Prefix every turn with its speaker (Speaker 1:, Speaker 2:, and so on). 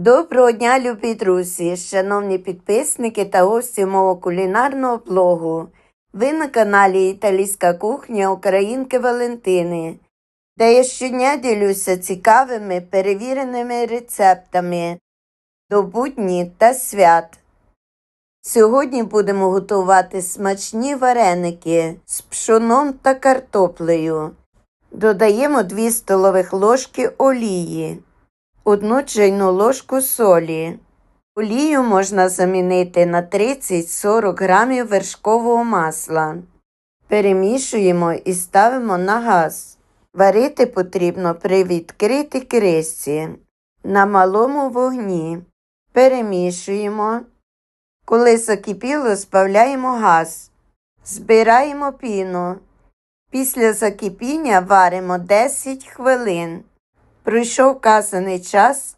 Speaker 1: Доброго дня, любі друзі, шановні підписники та гості мого кулінарного блогу. Ви на каналі Італійська кухня Українки Валентини, де я щодня ділюся цікавими перевіреними рецептами до будні та свят. Сьогодні будемо готувати смачні вареники з пшоном та картоплею. Додаємо 2 столових ложки олії, 1 чайну ложку солі. Олію можна замінити на 30-40 грамів вершкового масла. Перемішуємо і ставимо на газ. Варити потрібно при відкритій кришці на малому вогні. Перемішуємо. Коли закипіло, збавляємо газ. Збираємо піну. Після закипіння варимо 10 хвилин. Пройшов казаний час,